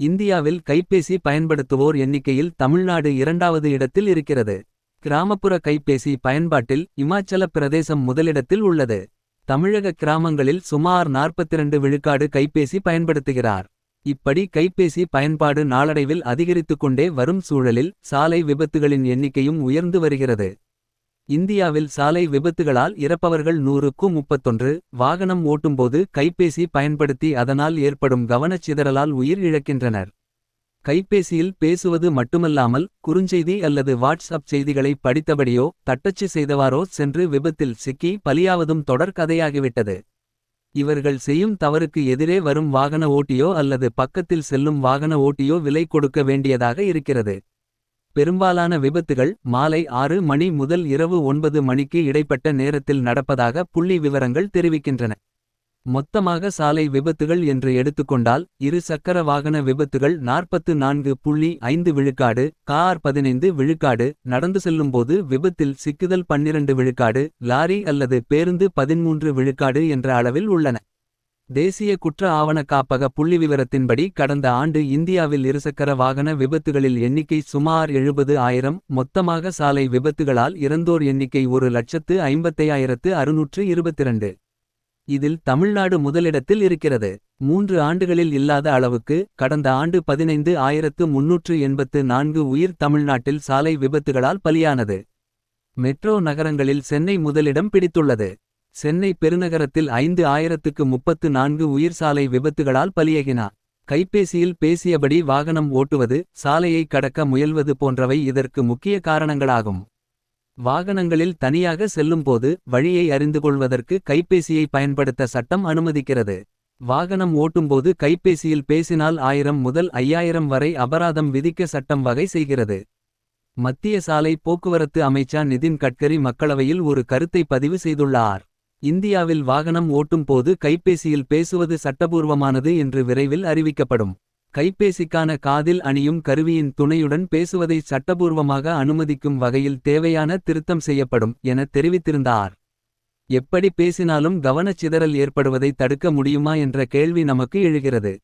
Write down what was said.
இந்தியாவில் கைபேசி பயன்படுத்துவோர் எண்ணிக்கையில் தமிழ்நாடு இரண்டாவது இடத்தில் இருக்கிறது. கிராமப்புற கைபேசி பயன்பாட்டில் இமாச்சல பிரதேசம் முதலிடத்தில் உள்ளது. தமிழக கிராமங்களில் சுமார் 42 விழுக்காடு கைபேசி பயன்படுத்துகிறார். இப்படி கைபேசி பயன்பாடு நாளடைவில் அதிகரித்துக்கொண்டே வரும் சூழலில். சாலை விபத்துகளின் எண்ணிக்கையும் உயர்ந்து வருகிறது. இந்தியாவில் சாலை விபத்துகளால் இறப்பவர்கள் நூறுக்கு 31. வாகனம் ஓட்டும்போது கைபேசி பயன்படுத்தி அதனால் ஏற்படும் கவனச்சிதறலால் உயிர் இழக்கின்றனர். கைபேசியில் பேசுவது மட்டுமல்லாமல் குறுஞ்செய்தி அல்லது வாட்ஸ்அப் செய்திகளை படித்தபடியோ. தட்டச்சு செய்தவாரோ சென்று விபத்தில் சிக்கி பலியாவதும் தொடர் கதையாகிவிட்டது. இவர்கள் செய்யும் தவறுக்கு எதிரே வரும் வாகன ஓட்டியோ அல்லது பக்கத்தில் செல்லும் வாகன ஓட்டியோ விலை கொடுக்க வேண்டியதாக இருக்கிறது. பெரும்பாலான விபத்துகள் மாலை ஆறு மணி முதல் இரவு ஒன்பது மணிக்கு இடைப்பட்ட நேரத்தில் நடப்பதாக புள்ளி விவரங்கள் தெரிவிக்கின்றன. மொத்தமாக சாலை விபத்துகள் என்று எடுத்துக்கொண்டால் இரு சக்கர வாகன விபத்துகள் 44.5 விழுக்காடு கார் 15 விழுக்காடு நடந்து செல்லும்போது விபத்தில் சிக்குதல் 12 விழுக்காடு லாரி அல்லது பேருந்து 13 விழுக்காடு என்ற அளவில் உள்ளன. தேசிய குற்ற ஆவண காப்பக புள்ளிவிவரத்தின்படி கடந்த ஆண்டு இந்தியாவில் இருசக்கர வாகன விபத்துகளில் எண்ணிக்கை சுமார் 70 ஆயிரம் மொத்தமாக சாலை விபத்துகளால் இறந்தோர் எண்ணிக்கை ஒரு லட்சத்து 55,622. இதில் தமிழ்நாடு முதலிடத்தில் இருக்கிறது. மூன்று ஆண்டுகளில் இல்லாத அளவுக்கு கடந்த ஆண்டு 15,384 உயிர் தமிழ்நாட்டில் சாலை விபத்துகளால் பலியானது. மெட்ரோ நகரங்களில் சென்னை முதலிடம் பிடித்துள்ளது. சென்னை பெருநகரத்தில் 5,034 உயிர் சாலை விபத்துகளால் பலியகினா கைபேசியில் பேசியபடி வாகனம் ஓட்டுவது சாலையை கடக்க முயல்வது போன்றவை இதற்கு முக்கிய காரணங்களாகும். வாகனங்களில் தனியாக செல்லும்போது வழியை அறிந்து கொள்வதற்கு கைபேசியை பயன்படுத்த சட்டம் அனுமதிக்கிறது. வாகனம் ஓட்டும்போது கைபேசியில் பேசினால் ஆயிரம் முதல் ஐயாயிரம் வரை அபராதம் விதிக்க சட்டம் வகை செய்கிறது. மத்திய சாலை போக்குவரத்து அமைச்சா நிதின் கட்கரி மக்களவையில் ஒரு கருத்தை பதிவு செய்துள்ளார். இந்தியாவில் வாகனம் ஓட்டும் போது கைபேசியில் பேசுவது சட்டபூர்வமானது என்று விரைவில் அறிவிக்கப்படும். கைபேசிக்கான காதில் அணியும் கருவியின் துணையுடன் பேசுவதை சட்டபூர்வமாக அனுமதிக்கும் வகையில் தேவையான திருத்தம் செய்யப்படும் என தெரிவித்திருந்தார். எப்படி பேசினாலும் கவனச்சிதறல் ஏற்படுவதை தடுக்க முடியுமா என்ற கேள்வி நமக்கு எழுகிறது.